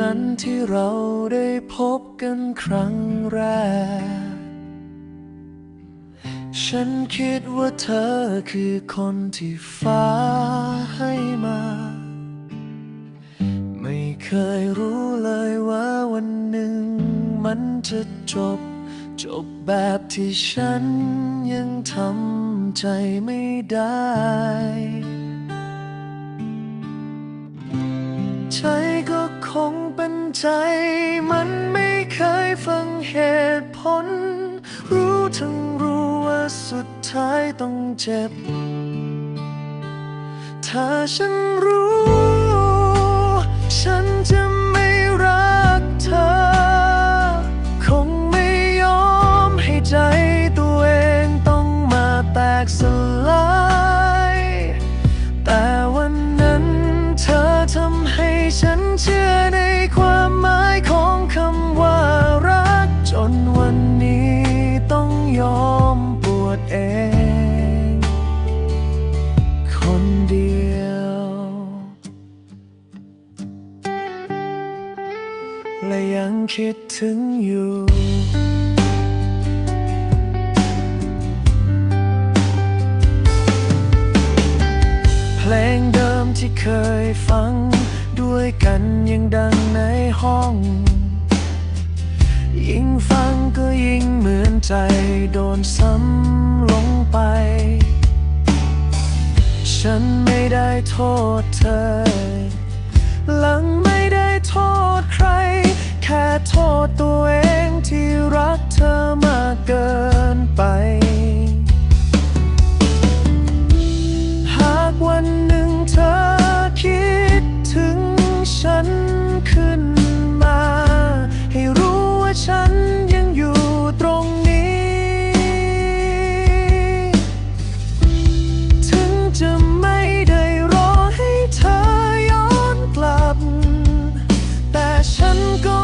นั้นที่เราได้พบกันครั้งแรก ฉันคิดว่าเธอคือคนที่ฟ้าให้มา ไม่เคยรู้เลยว่าวันหนึ่ง มันจะจบ จบแบบที่ฉันยังทำใจไม่ได้ใจก็ งเป็นใจ มันไม่เคยฟังเหตุผล รู้ทั้งรู้ว่าสุดท้ายต้องเจ็บ ถ้าฉันรู้ ฉันจะ และยังคิดถึงอยู่พลงเดิมที่เคยฟัง ด้วยกันยังดังในห้อง ยิ่งฟังก็ยิ่งเหมือนใจโดนซ้ำลงไป ฉันไม่ได้โทษเธอ หลังไม่ได้โทษใคร แค่โทษตัวเองที่รักเธอมากเกินไป หากวันหนึ่งเธอคิดถึงฉันขึ้นมา ให้รู้ว่าฉันยังอยู่ตรงนี้ ถึงจะไม่ได้รอให้เธอย้อนกลับ แต่ฉันก็